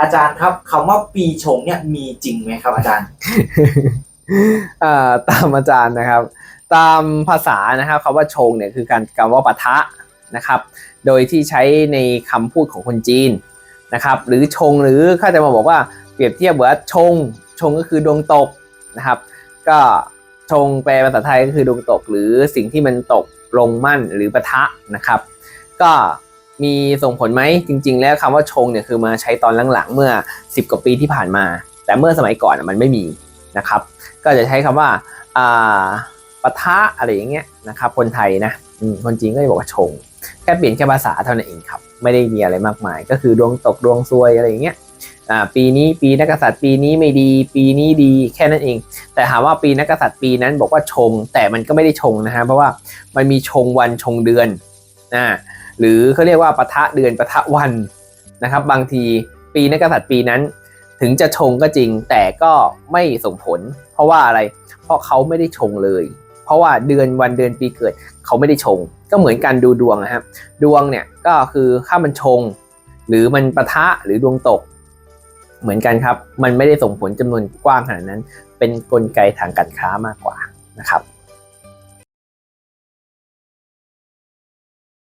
อาจารย์ครับคำว่าปีชงเนี่ยมีจริงไหมครับอาจารย์อ่าตามอาจารย์นะครับ ตามภาษานะครับคำว่าชงเนี่ยคือการคำว่าปะทะนะครับ โดยที่ใช้ในคำพูดของคนจีนนะครับ หรือชงหรือข้าจะมาบอกว่าเปรียบเทียบว่าชง ชงก็คือดวงตกนะครับ ก็ชงแปลภาษาไทยก็คือดวงตก หรือสิ่งที่มันตกลงมั่นหรือปะทะนะครับ ก็ มีส่งผลไหมจริง ๆ แล้วคำว่าชงเนี่ยคือมาใช้ตอนหลังๆ เมื่อ 10 กว่าปีที่ผ่านมา แต่เมื่อสมัยก่อนมันไม่มีนะครับ ก็จะใช้คำว่าอ่าปะทะอะไรอย่างเงี้ยนะครับคนไทยนะคนจีนก็จะบอกว่าชง แค่เปลี่ยนแค่ภาษาเท่านั้นเองครับ ไม่ได้มีอะไรมากมาย ก็คือดวงตกดวงซวยอะไรอย่างเงี้ยปีนี้ปีนักษัตริย์ปีนี้ไม่ดี ปีนี้ดีแค่นั้นเอง แต่ถามว่าปีนักกษัตริย์ปีนั้นบอกว่าชง แต่มันก็ไม่ได้ชงนะฮะเพราะว่ามันมีชงวันชงเดือน นะหรือเขาเรียกว่าปะทะเดือนปะทะวันนะครับ บางทีปีนักษัตริย์ปีนั้น ถึงจะชงก็จริงแต่ก็ไม่ส่งผล เพราะว่าอะไร เพราะเขาไม่ได้ชงเลย เพราะว่าเดือนวันเดือนปีเกิดเขาไม่ได้ชง ก็เหมือนการดูดวงนะครับดวงเนี่ยก็คือถ้ามันชง หรือมันปะทะหรือดวงตก เหมือนกันครับ มันไม่ได้ส่งผลจำนวนกว้างขนาดนั้น เป็นนกลไกทางการค้ามากกว่านะครับ